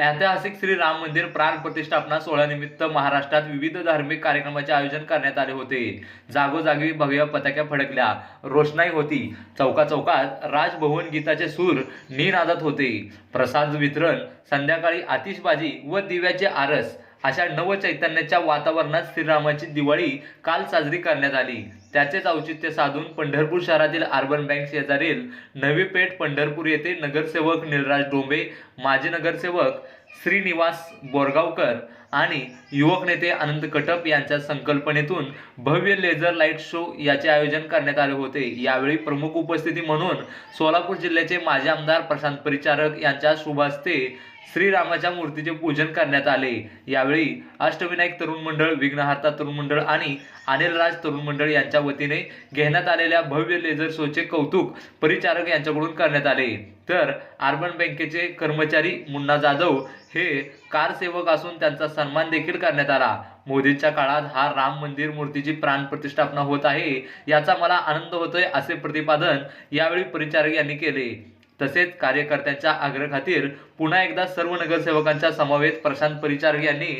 ऐतिहासिक श्री राम मंदिर प्राण प्रतिष्ठापना सोहळ्यानिमित्त महाराष्ट्रात विविध धार्मिक कार्यक्रमाचे आयोजन करण्यात आले होते. जागोजागी भगव्या पताक्या फडकल्या. रोषणाई होती. चौका चौकात राजभवन गीताचे सूर निनादत होते. प्रसाद वितरण संध्याकाळी आतिषबाजी व दिव्याचे आरस अशा नवचैतन्याच्या वातावरणात श्रीरामाची दिवाळी काल साजरी करण्यात आली. त्याचेच औचित्य साधून पंढरपूर शहरातील अर्बन बँक शेजारील नवी पेठ पंढरपूर येथे नगरसेवक निलराज डोंबे माजी नगरसेवक श्रीनिवास बोरगावकर आणि युवक नेते आनंद कटप यांच्या संकल्पनेतून भव्य लेझर लाइट शो याचे आयोजन करण्यात आले होते. यावेळी प्रमुख उपस्थिती म्हणून सोलापूर जिल्ह्याचे माजी आमदार प्रशांत परिचारक यांच्या शुभ हस्ते श्रीरामाच्या मूर्तीचे पूजन करण्यात आले. यावेळी अष्टविनायक तरुण मंडळ विघ्नहर्ता तरुण मंडळ आणि अनिल राज तरुण मंडळ यांच्या वतीने घेण्यात आलेल्या भव्य लेझर शोचे कौतुक परिचारक यांच्याकडून करण्यात आले. तर अर्बन बँकेचे कर्मचारी मुन्ना जाधव हे कारसेवक असून त्यांचा सन्मान देखील करण्यात आला. मोदींच्या काळात हा राम मंदिर मूर्तीची प्राण प्रतिष्ठापना होत आहे याचा मला आनंद होतोय असे प्रतिपादन यावेळी परिचारक यांनी केले. तसेच कार्यकर्त्यांच्या आग्रहाखातीर पुन्हा एकदा सर्व नगरसेवकांच्या समवेत प्रशांत परिचारक यांनी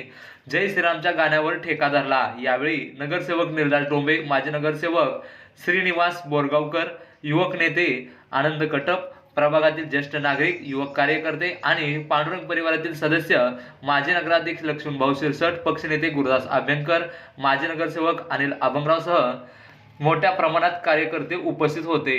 जय श्रीरामच्या गाण्यावर ठेका धरला. यावेळी नगरसेवक निर्धार डोंबे माजी नगरसेवक श्रीनिवास बोरगावकर युवक नेते आनंद कटप प्रभागातील ज्येष्ठ नागरिक युवक कार्यकर्ते आणि पांडुरंग परिवारातील सदस्य माजी नगराध्यक्ष लक्ष्मणभाऊ शिरसट पक्षनेते गुरुदास अभ्यंकर माजी नगरसेवक अनिल आभंगरावसह मोठ्या प्रमाणात कार्यकर्ते उपस्थित होते.